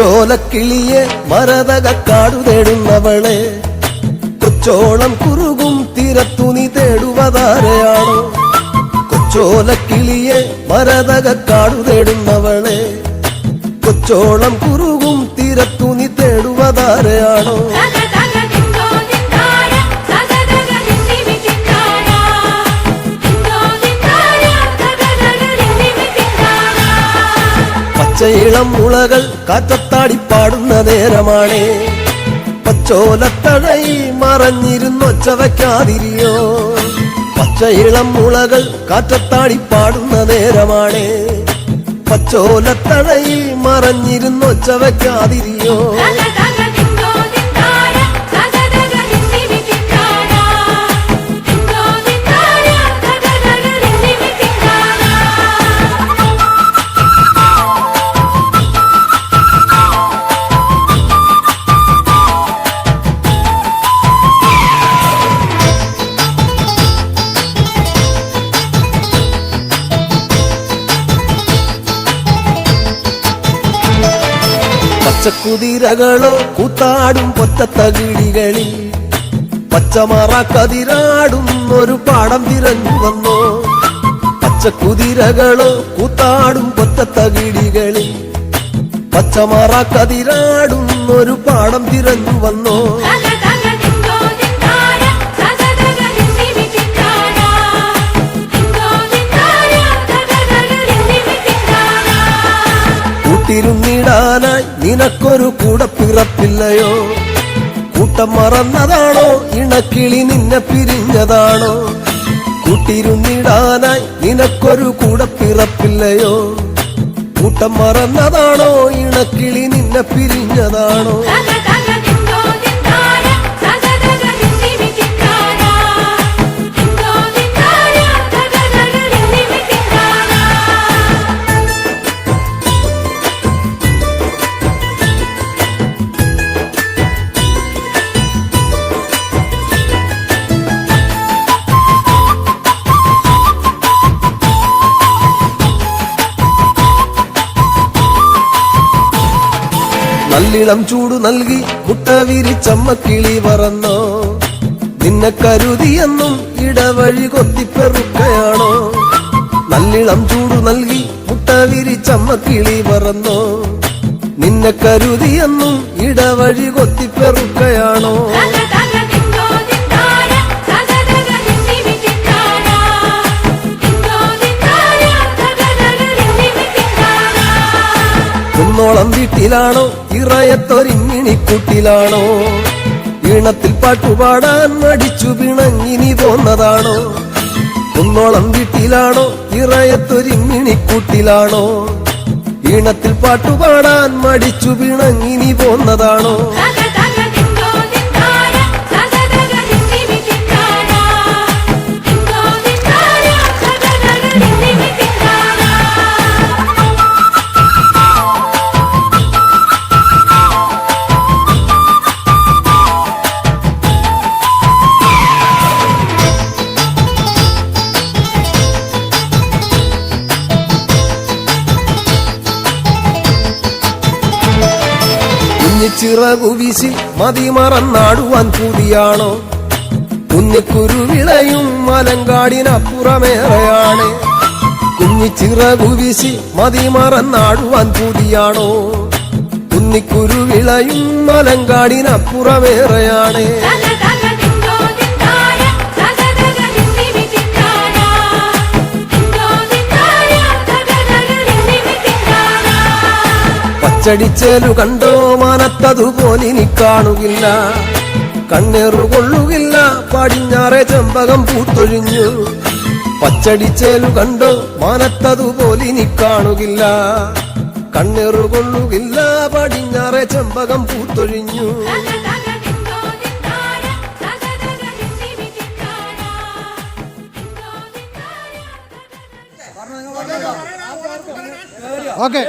കൊച്ചോലക്കിളിയെ മരതക കാടു തേടുന്നവളെ കൊച്ചോളം കുറുകും തിരത്തുനി തേടുവതാരയാണോ? കൊച്ചോലക്കിളിയെ മരതക കാടു തേടുന്നവളെ കൊച്ചോളം കുറുകും തിരത്തുനി തേടുവതാരയാണോ? പച്ചയിളം മുളകൾ കാറ്റത്താടി പാടുന്ന നേരമാണേ. മറഞ്ഞിരുന്നു ചവയ്ക്കാതിരിയോ. പച്ച ഇളം മുളകൾ കാറ്റത്താടി പാടുന്ന നേരമാണ്. പച്ചോലത്തഴയി മറഞ്ഞിരുന്നൊച്ച വയ്ക്കാതിരിയോ പച്ചക്കുതിരകളോ കൂത്താടും പൊറ്റത്തകിടികളിൽ. പച്ചമറ കതിരാടും ഒരു പാടം തിരഞ്ഞു വന്നോ. പച്ചക്കുതിരകളോ കൂത്താടും പൊറ്റത്തകിടികളിൽ. പച്ചമറ കതിരാടും ഒരു പാടം തിരഞ്ഞു വന്നോ. കൂട്ടിരുന്നിടാനായി നിനക്കൊരു കൂടെ പിറപ്പില്ലയോ കൂട്ടം മറന്നതാണോ? ഇണക്കിളി നിന്നെ പിരിഞ്ഞതാണോ? കൂട്ടിരുന്നിടാനായി നിനക്കൊരു കൂടെ പിറപ്പില്ലയോ കൂട്ടം മറന്നതാണോ? ഇണക്കിളി നിന്നെ പിരിഞ്ഞതാണോ? നല്ലിളം ചൂടു നൽകി മുട്ട വിരിച്ചമ്മ കിളി പറന്നോ നിന്നെ കരുതിയെന്നും ഇടവഴി കൊത്തിപ്പെറുക്കയാണോ നല്ലിളം ചൂടു നൽകി മുട്ട വിരിച്ചമ്മ കിളി പറന്നോ നിന്നെ കരുതിയെന്നും ഇടവഴി കൊത്തിപ്പെറുക്കയാണോ കുന്നോളം വീട്ടിലാണോ? ഇറയത്തൊരിങ്ങിണിക്കൂട്ടിലാണോ ഈണത്തിൽ പാട്ടുപാടാൻ മടിച്ചു പിണങ്ങിനി പോന്നതാണോ? ഒന്നോളം വീട്ടിലാണോ? ഇറയത്തൊരിങ്ങിണിക്കൂട്ടിലാണോ ഈണത്തിൽ പാട്ടുപാടാൻ മടിച്ചു പിണങ്ങിനി പോന്നതാണോ? കുഞ്ഞിച്ചിറകു മറന്നാടുവാൻ കൂടിയാണോ കുഞ്ഞിക്കുരു കുഞ്ഞിക്കുരുവിളയും മലങ്കാടിനപ്പുറമേറെയാണ് കുഞ്ഞിച്ചിറകു വീശി മതിമറന്നാടുവാൻ കൂടിയാണോ കുഞ്ഞിക്കുരുവിളയും മലങ്കാടിനപ്പുറമേറെയാണ് പച്ചടിച്ചേലു കണ്ടോ? മാനത്തതുപോലിനി കാണുകില്ല. കണ്ണേറുകൊള്ളുകില്ല പടിഞ്ഞാറെ ചെമ്പകം പൂത്തൊഴിഞ്ഞു. പച്ചടിച്ചേലു കണ്ടോ? മാനത്തതുപോലിനി കാണുകില്ല. കണ്ണേറുകൊള്ളുകില്ല പടിഞ്ഞാറെ ചെമ്പകം പൂത്തൊഴിഞ്ഞു. ഓക്കെ.